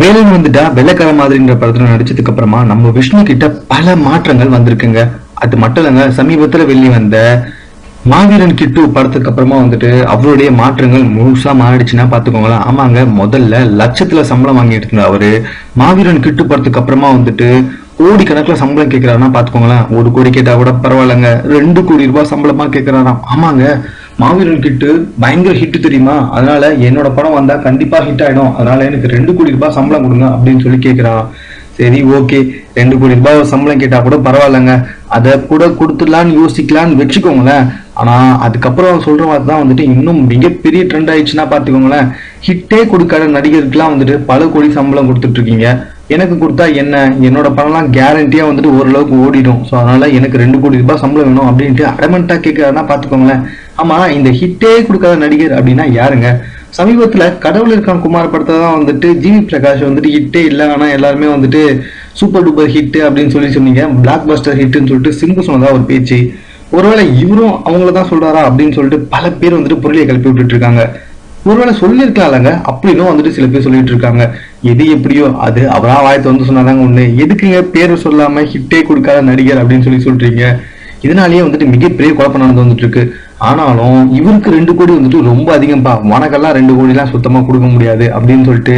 வேலன் வந்துட்டா வெள்ளக்கார மாதிரின்ற படத்துல நடிச்சதுக்கு அப்புறமா நம்ம விஷ்ணு கிட்ட பல மாற்றங்கள் வந்திருக்குங்க. அது மட்டும் இல்லைங்க சமீபத்துல வெளி வந்த மாவீரன் கிட்டு படத்துக்கு அப்புறமா வந்துட்டு அவருடைய மாற்றங்கள் முழுசா மாறிடுச்சுன்னா பாத்துக்கோங்களேன் ஆமாங்க முதல்ல லட்சத்துல சம்பளம் வாங்கிட்டு இருந்தா அவரு. மாவீரன் கிட்டு படத்துக்கு அப்புறமா வந்துட்டு கோடி கணக்குல சம்பளம் கேட்கிறாருன்னா பாத்துக்கோங்களேன் ஒரு கோடி கேட்டா கூட பரவாயில்லைங்க. ரெண்டு கோடி ரூபாய் சம்பளமா கேட்கிறாராம். ஆமாங்க மாவீரன் கிட்டு பயங்கர ஹிட் தெரியுமா? அதனால என்னோட படம் வந்தா கண்டிப்பா ஹிட் ஆயிடும். அதனால எனக்கு ரெண்டு கோடி ரூபாய் சம்பளம் கொடுங்க அப்படின்னு சொல்லி கேக்குறான். சரி ஓகே ரெண்டு கோடி ரூபாய் சம்பளம் கேட்டா கூட பரவாயில்லைங்க. அதை கூட கொடுத்துடலான்னு யோசிக்கலான்னு வச்சுக்கோங்களேன். ஆனா அதுக்கப்புறம் அவன் சொல்ற மாதிரி தான் வந்துட்டு இன்னும் மிகப்பெரிய ட்ரெண்ட் ஆயிடுச்சுன்னா பாத்துக்கோங்களேன் ஹிட்டே கொடுக்காத நடிகருக்குலாம் வந்துட்டு பல கோடி சம்பளம் கொடுத்துட்டு இருக்கீங்க எனக்கு கொடுத்தா என்ன? என்னோட படம்லாம் கேரண்டியா வந்துட்டு ஓரளவுக்கு ஓடிடும். ஸோ அதனால எனக்கு ரெண்டு கோடி ரூபாய் சம்பளம் வேணும் அப்படின்ட்டு அடமெண்ட்டா கேட்கறாருன்னா பாத்துக்கோங்களேன் ஆமா இந்த ஹிட்டே கொடுக்காத நடிகர் அப்படின்னா யாருங்க? சமீபத்துல கடவுள் இருக்கான் குமார் படத்தை தான் வந்துட்டு ஜிவி பிரகாஷ் வந்துட்டு ஹிட்டே இல்லை ஆனா எல்லாருமே வந்துட்டு சூப்பர் டூப்பர் ஹிட் அப்படின்னு சொல்லி சொன்னீங்க. பிளாக் பஸ்டர் ஹிட்னு சொல்லிட்டு சிம்பு சொன்னதா ஒரு பேச்சு. ஒருவேளை இவரும் அவங்கள தான் சொல்றாரா அப்படின்னு சொல்லிட்டு பல பேர் வந்துட்டு பொருளியை கிளப்பி விட்டுட்டு இருக்காங்க ஒருவேளை சொல்லியிருக்கலாம்லங்க. அப்படின்னும் வந்துட்டு சில பேர் சொல்லிட்டு இருக்காங்க எது எப்படியோ அது அவரா வாயத்தை வந்து சொன்னாதாங்க ஒண்ணு எதுக்குங்க பேர் சொல்லாம ஹிட்டே கொடுக்காத நடிகர் அப்படின்னு சொல்லி சொல்றீங்க. இதனாலேயே வந்துட்டு மிகப்பெரிய குழப்பம் நடந்து வந்துட்டு இருக்கு ஆனாலும் இவருக்கு ரெண்டு கோடி வந்துட்டு ரொம்ப அதிகம்ப்பா உனக்கெல்லாம் ரெண்டு கோடிலாம் சுத்தமாக கொடுக்க முடியாது அப்படின்னு சொல்லிட்டு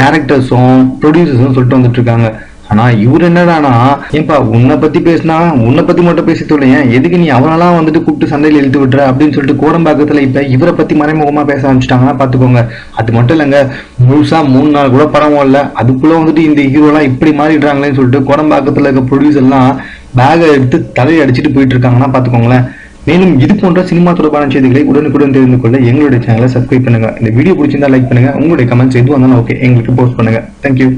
டேரக்டர்ஸும் ப்ரொடியூசர்ஸும் சொல்லிட்டு வந்துட்டு இருக்காங்க. ஆனா இவர் என்னடானா ஏன்பா உன்னை பத்தி பேசினா உன்னை பத்தி மட்டும் பேசி தொழிலையே எதுக்கு நீ அவனெல்லாம் வந்துட்டு கூப்பிட்டு சந்தையில் இழுத்து விட்டுற அப்படின்னு சொல்லிட்டு கோடம்பாக்கத்துல இப்ப இவரை பத்தி மறைமுகமா பேச ஆரம்பிச்சிட்டாங்கன்னா பாத்துக்கோங்க. அது மட்டும் இல்லைங்க முழுசா மூணு நாள் கூட படம் இல்ல. அதுக்குள்ள வந்துட்டு இந்த ஹீரோலாம் இப்படி மாறிடுறாங்களேன்னு சொல்லிட்டு கோடம்பாக்கத்துல இருக்க ப்ரொடியூசர்லாம் பேகை எடுத்து தலையை அடிச்சிட்டு போயிட்டு இருக்காங்கன்னா பாத்துக்கோங்களேன். மேலும் இது போன்ற சினிமா தொடர்பான செய்திகளை உடனுக்குடன் தெரிந்து கொள்ள எங்களுடைய சேனலை சப்ஸ்கிரைப் பண்ணுங்க. இந்த வீடியோ பிடிச்சிருந்தா லைக் பண்ணுங்க. உங்களுடைய கமெண்ட்ஸ் எதுவும் வந்தாலும் ஓகே எங்களுக்கு போஸ்ட் பண்ணுங்க. தேங்க்யூ